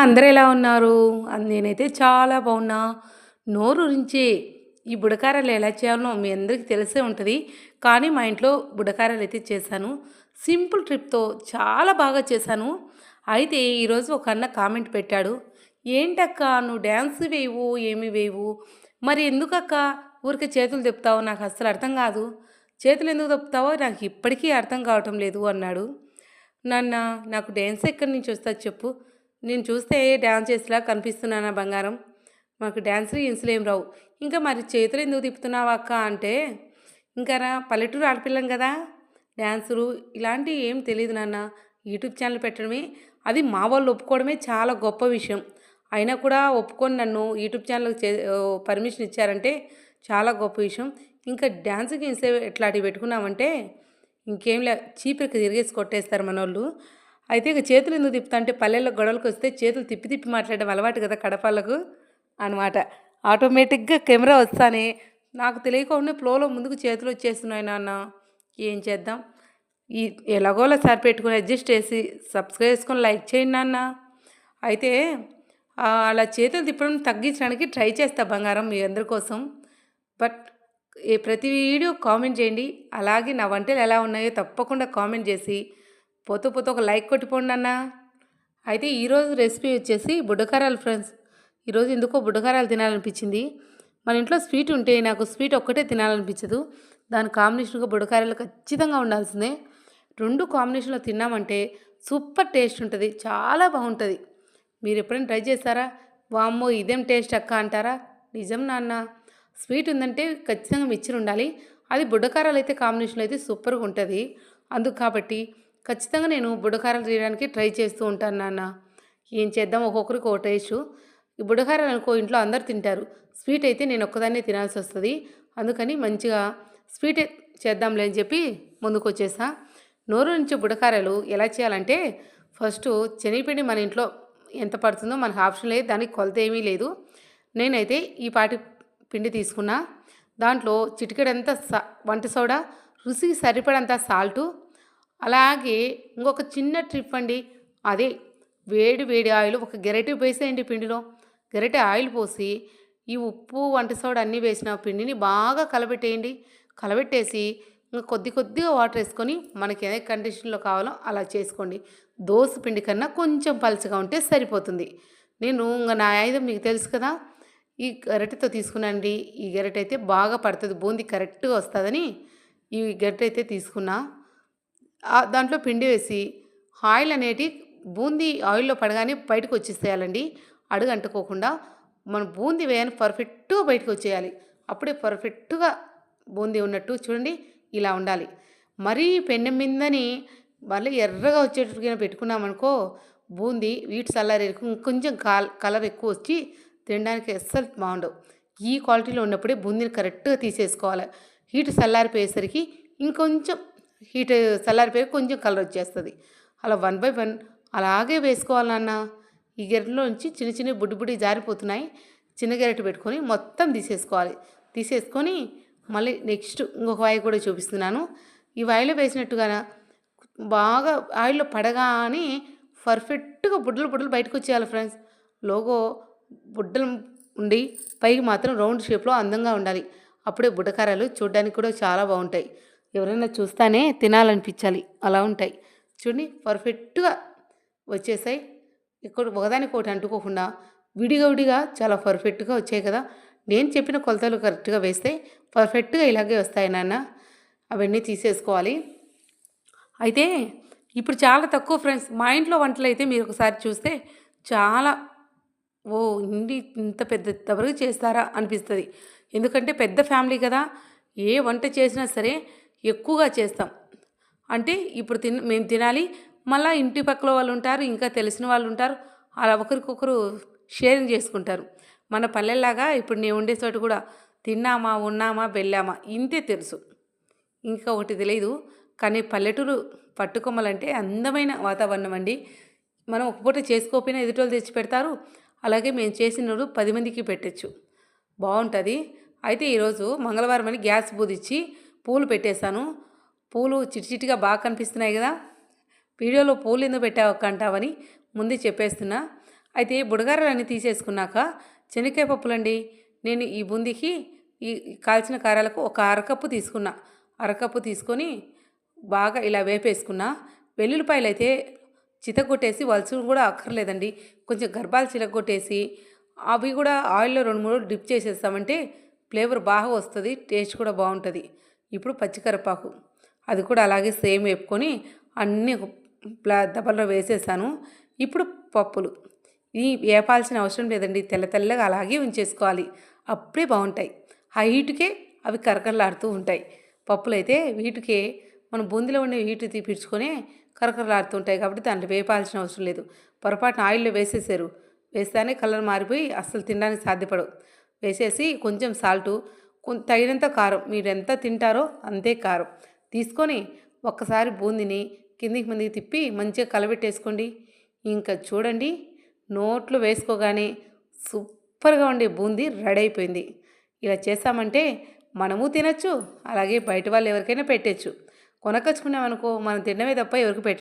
అందరూ ఎలా ఉన్నారు? నేనైతే చాలా బాగున్నా. నోరు నోరూరించే ఈ బుడకారాలు ఎలా చేయాలో మీ అందరికీ తెలిసే ఉంటుంది కానీ మా ఇంట్లో బుడకారాలైతే చేశాను. సింపుల్ ట్రిప్తో చాలా బాగా చేశాను. అయితే ఈరోజు ఒక అన్న కామెంట్ పెట్టాడు. "ఏంటక్క నువ్వు డ్యాన్స్ వేయవు, ఏమి వేయవు. మరి ఎందుకక్క ఊరికే చేతులు తిప్పుతావు? నాకు అస్సలు అర్థం కాదు. చేతులు ఎందుకు తప్పుతావో నాకు ఇప్పటికీ అర్థం కావటం లేదు" అన్నాడు. "నాన్న నాకు డ్యాన్స్ ఎక్కడి నుంచి వస్తా చెప్పు? నేను చూస్తే డ్యాన్స్ చేసేలా కనిపిస్తున్నానా బంగారం? మాకు డ్యాన్స్ గిన్సులు ఏం రావు. ఇంకా మరి చేతులు ఎందుకు తిప్పుతున్నావు అక్క" అంటే ఇంకా రా పల్లెటూరు ఆడపిల్లం కదా! డ్యాన్సులు ఇలాంటివి ఏం తెలియదు నాన్న. యూట్యూబ్ ఛానల్ పెట్టడమే అది మా వాళ్ళు ఒప్పుకోవడమే చాలా గొప్ప విషయం. అయినా కూడా ఒప్పుకొని నన్ను యూట్యూబ్ ఛానల్‌కి చే పర్మిషన్ ఇచ్చారంటే చాలా గొప్ప విషయం. ఇంకా డ్యాన్స్కి ఇన్సే ఎట్లాంటివి పెట్టుకున్నామంటే ఇంకేం లే చీపిరికి తిరిగేసి కొట్టేస్తారు మనోళ్ళు. అయితే ఇక చేతులు ఎందుకు తిప్పుతా అంటే పల్లెల్లో గొడవలకొస్తే చేతులు తిప్పి తిప్పి మాట్లాడడం అలవాటు కదా కడపాలకు అనమాట. ఆటోమేటిక్‌గా కెమెరా వస్తానే నాకు తెలియకుండా ఫ్లోలో ముందుకు చేతులు వచ్చేస్తున్నాయి నాన్న. ఏం చేద్దాం? ఈ ఎలాగోలా సార్ పెట్టుకుని అడ్జస్ట్ చేసి సబ్స్క్రైబ్ చేసుకొని లైక్ చేయండి నాన్న. అయితే అలా చేతులు తిప్పడం తగ్గించడానికి ట్రై చేస్తా బంగారం మీ అందరి కోసం. బట్ ఏ ప్రతి వీడియో కామెంట్ చేయండి. అలాగే నా వంటలు ఎలా ఉన్నాయో తప్పకుండా కామెంట్ చేసి పోతూ పోతూ ఒక లైక్ కొట్టిపోండి అన్న అయితే ఈరోజు రెసిపీ వచ్చేసి బుడ్డకారాలు ఫ్రెండ్స్. ఈరోజు ఎందుకో బుడ్డకారాలు తినాలనిపించింది. మన ఇంట్లో స్వీట్ ఉంటే నాకు స్వీట్ ఒక్కటే తినాలనిపించదు. దాని కాంబినేషన్‌గా బుడకారాలు ఖచ్చితంగా ఉండాల్సిందే. రెండు కాంబినేషన్‌లో తిన్నామంటే సూపర్ టేస్ట్ ఉంటుంది చాలా బాగుంటుంది మీరు ఎప్పుడైనా ట్రై చేస్తారా వామ్మో! ఇదేం టేస్ట్ అక్క అంటారా? నిజం నాన్న. స్వీట్ ఉందంటే ఖచ్చితంగా మిక్చర్ ఉండాలి. అది బుడ్డకారాలు అయితే కాంబినేషన్‌లో అయితే సూపర్‌గా ఉంటుంది అందుకు కాబట్టి ఖచ్చితంగా నేను బుడకారాలు తీయడానికి ట్రై చేస్తూ ఉంటాను నాన్న. ఏం చేద్దాం ఒక్కొక్కరికి ఒక టేస్టు. ఈ బుడ్డకారాలు అనుకో ఇంట్లో అందరు తింటారు. స్వీట్ అయితే నేను ఒక్కదాన్నే తినాల్సి వస్తుంది అందుకని మంచిగా స్వీట్ చేద్దాంలే అని చెప్పి ముందుకొచ్చేసాను నోరు నుంచి బుడకారాలు ఎలా చేయాలంటే ఫస్ట్ శనగపిండి మన ఇంట్లో ఎంత పడుతుందో మనకు ఆప్షన్ లేదు. దానికి కొలత ఏమీ లేదు. నేనైతే ఈ పాటి పిండి తీసుకున్నా. దాంట్లో చిటికెడంతా సా వంట సోడా, రుచికి సరిపడంత సాల్టు, అలాగే ఇంకొక చిన్న ట్రిప్ అండి. అదే వేడి వేడి ఆయిల్ ఒక గెరటి వేసేయండి పిండిలో. గెరటి ఆయిల్ పోసి ఈ ఉప్పు, వంట సోడా అన్నీ వేసిన పిండిని బాగా కలబెట్టేయండి. కలబెట్టేసి ఇంకా కొద్ది కొద్దిగా వాటర్ వేసుకొని మనకి ఏ కండిషన్‌లో కావాలో అలా చేసుకోండి. దోస పిండి కన్నా కొంచెం పలచగా ఉంటే సరిపోతుంది. నేను ఇంకా నా ఆయుధం మీకు తెలుసు కదా! ఈ గరిటెతో తీసుకున్నాండి ఈ గరిటె అయితే బాగా పడుతుంది బూందీ కరెక్ట్‌గా వస్తుందని ఈ గరిటె అయితే తీసుకున్నా. దాంట్లో పిండి వేసి ఆయిల్ అనేటి బూందీ ఆయిల్‌లో పడగానే బయటకు వచ్చేసేయాలండి. అడుగు అంటుకోకుండా మనం బూందీ వేయని పర్ఫెక్ట్‌గా బయటకు వచ్చేయాలి. అప్పుడే పర్ఫెక్ట్‌గా బూందీ ఉన్నట్టు చూడండి ఇలా ఉండాలి. మరీ పెనం మీదని మళ్ళీ ఎర్రగా వచ్చేటట్టుగా పెట్టుకున్నామనుకో బూందీ వీటి చల్లారేకు ఇంకొంచెం కాల్ కలర్ ఎక్కువ వచ్చి తినడానికి అస్సలు బాగుండవు. ఈ క్వాలిటీలో ఉన్నప్పుడే బూందీని కరెక్ట్‌గా తీసేసుకోవాలి. హీట్ చల్లారిపోయేసరికి ఇంకొంచెం హీట్ చల్లారిపోయి కొంచెం కలర్ వచ్చేస్తుంది అలా వన్ బై వన్ అలాగే వేసుకోవాలి ఈ గెరటిలోంచి చిన్న చిన్న బుడ్డి బుడ్డి జారిపోతున్నాయి. చిన్న గెరటి పెట్టుకొని మొత్తం తీసేసుకోవాలి. తీసేసుకొని మళ్ళీ నెక్స్ట్ ఇంకొక వాయి కూడా చూపిస్తున్నాను. ఈ వాయిలో వేసినట్టుగాన బాగా ఆయిల్‌లో పడగానే పర్ఫెక్ట్‌గా బుడ్డలు బుడ్డలు బయటకొచ్చేయాలి ఫ్రెండ్స్. లోగో బుడ్డలు ఉండి పైకి మాత్రం రౌండ్ షేప్‌లో అందంగా ఉండాలి. అప్పుడే బుడ్డకారాలు చూడ్డానికి కూడా చాలా బాగుంటాయి. ఎవరైనా చూస్తానే తినాలనిపించాలి. అలా ఉంటాయి. చూడండి పర్ఫెక్ట్‌గా వచ్చేసాయి. ఇక్కడ ఒకదానికొకటి అంటుకోకుండా విడిగా విడిగా చాలా పర్ఫెక్ట్‌గా వచ్చాయి కదా! నేను చెప్పిన కొలతలు కరెక్ట్‌గా వేస్తే పర్ఫెక్ట్‌గా ఇలాగే వస్తాయి నాన్న. అవన్నీ తీసేసుకోవాలి. అయితే ఇప్పుడు చాలా తక్కువ ఫ్రెండ్స్. మా ఇంట్లో వంటలైతే మీరు ఒకసారి చూస్తే చాలా ఓ ఇన్ని ఇంత పెద్ద వరకు చేస్తారా అనిపిస్తుంది ఎందుకంటే పెద్ద ఫ్యామిలీ కదా! ఏ వంట చేసినా సరే ఎక్కువగా చేస్తాం. అంటే ఇప్పుడు తిన్ మేము తినాలి. మళ్ళా ఇంటి పక్కల వాళ్ళు ఉంటారు. ఇంకా తెలిసిన వాళ్ళు ఉంటారు. అలా ఒకరికొకరు షేరింగ్ చేసుకుంటారు. మన పల్లెల్లాగా ఇప్పుడు నేను ఉండే చోట కూడా తిన్నామా, ఉన్నామా, వెళ్ళామా ఇంతే తెలుసు. ఇంకా ఒకటి తెలియదు కానీ పల్లెటూరు పట్టుకొమ్మలంటే అందమైన వాతావరణం అండి. మనం ఒక పూట చేసుకోకపోయినా ఎదుటోళ్ళు తెచ్చి పెడతారు. అలాగే మేము చేసిన పది మందికి పెట్టొచ్చు. బాగుంటుంది అయితే ఈరోజు మంగళవారం అని గ్యాస్ బూదిచ్చి పూలు పెట్టేశాను. పూలు చిటిచిటిగా బాగా కనిపిస్తున్నాయి కదా! వీడియోలో పూలు ఎందుకు పెట్టావు అంటావని ముందే చెప్పేస్తున్నా. అయితే బుడగారాలన్నీ తీసేసుకున్నాక శనక్కాయ పప్పులండి నేను ఈ బూందీకి ఈ కాల్చిన కారాలకు ఒక అరకప్పు తీసుకున్నా అరకప్పు తీసుకొని బాగా ఇలా వేపేసుకున్నా వెల్లుల్లిపాయలు అయితే చితగొట్టేసి వలుసు కూడా అక్కర్లేదండి కొంచెం గర్భాలు చిలగొట్టేసి అవి కూడా ఆయిల్లో రెండు మూడు డిప్ చేసేస్తామంటే ఫ్లేవర్ బాగా వస్తుంది టేస్ట్ కూడా బాగుంటుంది ఇప్పుడు పచ్చికరపాకు అది కూడా అలాగే సేమ్ వేపుకొని అన్ని ప్లా దబ్బల్లో వేసేసాను. ఇప్పుడు పప్పులు. ఈ వేపాల్సిన అవసరం లేదండి. తెల్ల తెల్లగా అలాగే ఉంచేసుకోవాలి. అప్పుడే బాగుంటాయి. ఆ హీటుకే అవి కరకరలాడుతూ ఉంటాయి. పప్పులు అయితే వీటికే మనం బూందీలో ఉండే హీటు తీపిచ్చుకొని కరకరలాడుతూ ఉంటాయి కాబట్టి దాంట్లో వేపాల్సిన అవసరం లేదు. పొరపాటున ఆయిల్లో వేసేసారు. వేస్తానే కలర్ మారిపోయి అస్సలు తినడానికి సాధ్యపడవు. వేసేసి కొంచెం సాల్టు తగినంత కారం. మీరు ఎంత తింటారో అంతే కారం. తీసుకొని ఒక్కసారి బూందిని కిందికి మందికి తిప్పి మంచిగా కలబెట్టేసుకోండి. ఇంకా చూడండి నోట్లు వేసుకోగానే సూపర్గా ఉండే బూందీ రెడీ అయిపోయింది. ఇలా చేసామంటే మనము తినచ్చు అలాగే బయట వాళ్ళు ఎవరికైనా పెట్టచ్చు. కొనకొచ్చుకున్నామనుకో మనం తినడమే తప్ప ఎవరికి పెట్ట